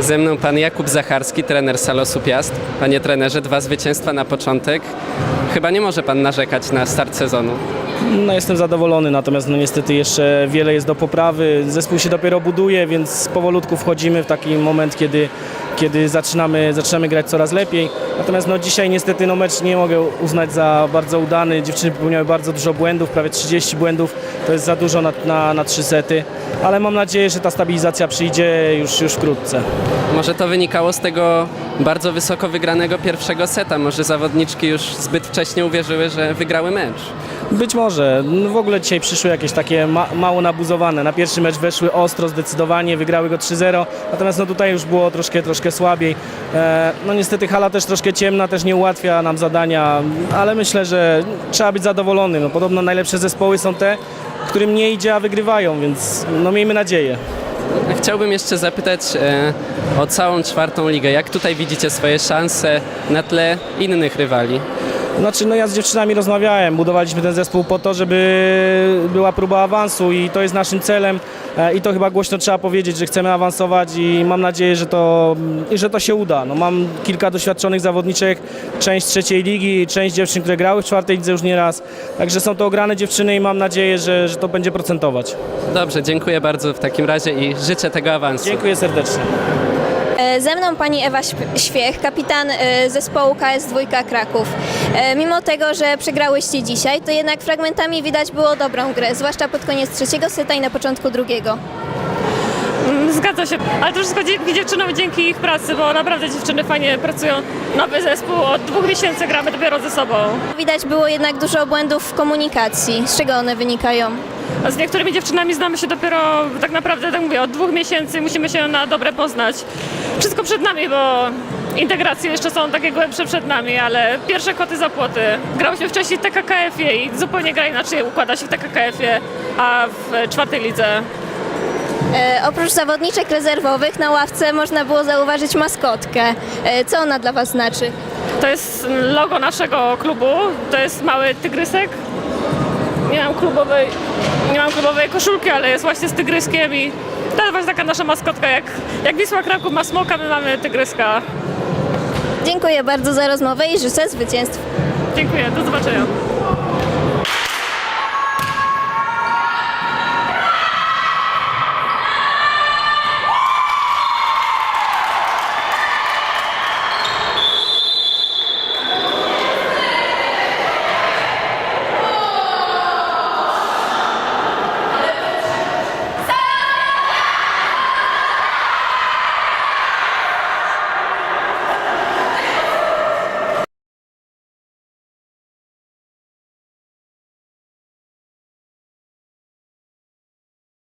Ze mną pan Jakub Zacharski, trener Salosu Piast. Panie trenerze, dwa zwycięstwa na początek. Chyba nie może pan narzekać na start sezonu. No, jestem zadowolony, natomiast no, niestety jeszcze wiele jest do poprawy. Zespół się dopiero buduje, więc powolutku wchodzimy w taki moment, kiedy, kiedy zaczynamy, zaczynamy grać coraz lepiej. Natomiast no, dzisiaj niestety no, mecz nie mogę uznać za bardzo udany. Dziewczyny popełniały bardzo dużo błędów, prawie 30 błędów. To jest za dużo na, na, na trzy sety, ale mam nadzieję, że ta stabilizacja przyjdzie już, już wkrótce. Może to wynikało z tego bardzo wysoko wygranego pierwszego seta. Może zawodniczki już zbyt wcześnie uwierzyły, że wygrały mecz. Być może. No w ogóle dzisiaj przyszły jakieś takie ma, mało nabuzowane. Na pierwszy mecz weszły ostro, zdecydowanie, wygrały go 3-0. Natomiast no tutaj już było troszkę, troszkę słabiej. E, no niestety hala też troszkę ciemna, też nie ułatwia nam zadania, ale myślę, że trzeba być zadowolonym. No, podobno najlepsze zespoły są te, którym nie idzie, a wygrywają, więc no miejmy nadzieję. Chciałbym jeszcze zapytać e, o całą czwartą ligę. Jak tutaj widzicie swoje szanse na tle innych rywali? Znaczy, no ja z dziewczynami rozmawiałem, budowaliśmy ten zespół po to, żeby była próba awansu i to jest naszym celem e, i to chyba głośno trzeba powiedzieć, że chcemy awansować i mam nadzieję, że to, że to się uda. No, mam kilka doświadczonych zawodniczek, część trzeciej ligi, część dziewczyn, które grały w czwartej lidze już nieraz, także są to ograne dziewczyny i mam nadzieję, że, że to będzie procentować. Dobrze, dziękuję bardzo w takim razie i życzę tego awansu. Dziękuję serdecznie. E, Ze mną pani Ewa Śp- Świech, kapitan e, zespołu KS2 Kraków. E, Mimo tego, że przegrałyście dzisiaj, to jednak fragmentami widać było dobrą grę, zwłaszcza pod koniec trzeciego seta i na początku drugiego. Zgadza się, ale to wszystko dzięki dziewczynom, dzięki ich pracy, bo naprawdę dziewczyny fajnie pracują. Nowy zespół, od dwóch miesięcy gramy dopiero ze sobą. Widać było jednak dużo błędów w komunikacji. Z czego one wynikają? Z niektórymi dziewczynami znamy się dopiero, tak naprawdę, tak mówię, od dwóch miesięcy musimy się na dobre poznać. Wszystko przed nami, bo integracje jeszcze są takie głębsze przed nami, ale pierwsze koty za płoty. Grałyśmy wcześniej w TKKF-ie i zupełnie gra inaczej układa się w TKKF-ie, a w czwartej lidze E, oprócz zawodniczek rezerwowych na ławce można było zauważyć maskotkę. E, co ona dla Was znaczy? To jest logo naszego klubu, to jest mały tygrysek. Nie mam klubowej, nie mam klubowej koszulki, ale jest właśnie z tygryskiem i to jest właśnie taka nasza maskotka, jak, jak Wisła Kraków ma smoka, my mamy tygryska. Dziękuję bardzo za rozmowę i życzę zwycięstw. Dziękuję, do zobaczenia.